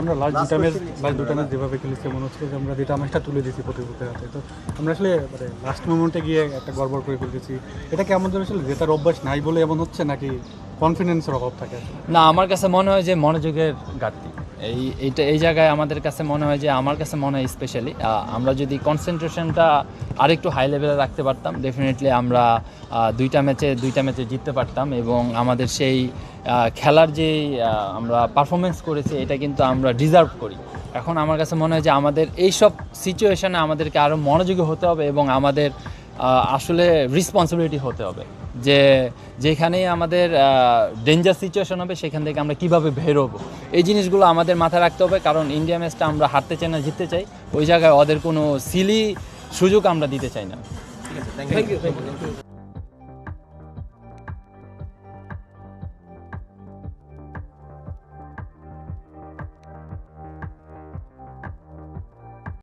আমরা লাস্ট দুটা match last দুটা ম্যাচ যেভাবে খেলেছি মনে হচ্ছে যে আমরা দুটা ম্যাচটা তুলে দিয়েছি প্রতিপক্ষের হাতে। তো আমরা আসলে মানে লাস্ট মোমেন্টে গিয়ে একটা গড়বড় করে ফেলতেছি এটা কি আমাদের আসলে জেতার অভ্যাস নাই বলে এমন হচ্ছে নাকি কনফিডেন্সের অভাব থাকে না আমার কাছে মনে হয় যে মনোযোগের ঘাটতি। এই, এইটা, এই জায়গায় আমাদের কাছে মনে হয় যে, আমার কাছে মনে হয় স্পেশালি আমরা যদি কনসেন্ট্রেশনটা আরেকটু হাই লেভেলে রাখতে পারতাম ডেফিনেটলি আমরা দুইটা ম্যাচে দুইটা ম্যাচে জিততে পারতাম এবং আমাদের সেই খেলার যে আমরা পারফরমেন্স করেছি, এটা কিন্তু আমরা ডিজার্ভ করি। এখন আমার কাছে মনে হয় যে, আমাদের এইসব সিচুয়েশনে আমাদেরকে আরও মনোযোগী হতে হবে এবং আমাদের আসলে রেসপন্সিবিলিটি হতে হবে। যে যেখানেই আমাদের ডেঞ্জার সিচুয়েশন হবে সেখান থেকে আমরা কীভাবে বেরোবো এই জিনিসগুলো আমাদের মাথায় রাখতে হবে কারণ ইন্ডিয়া ম্যাচটা আমরা হারতে চাই না জিততে চাই। ওই জায়গায় ওদের কোনো সিলি সুযোগ আমরা দিতে চাই না। Thank you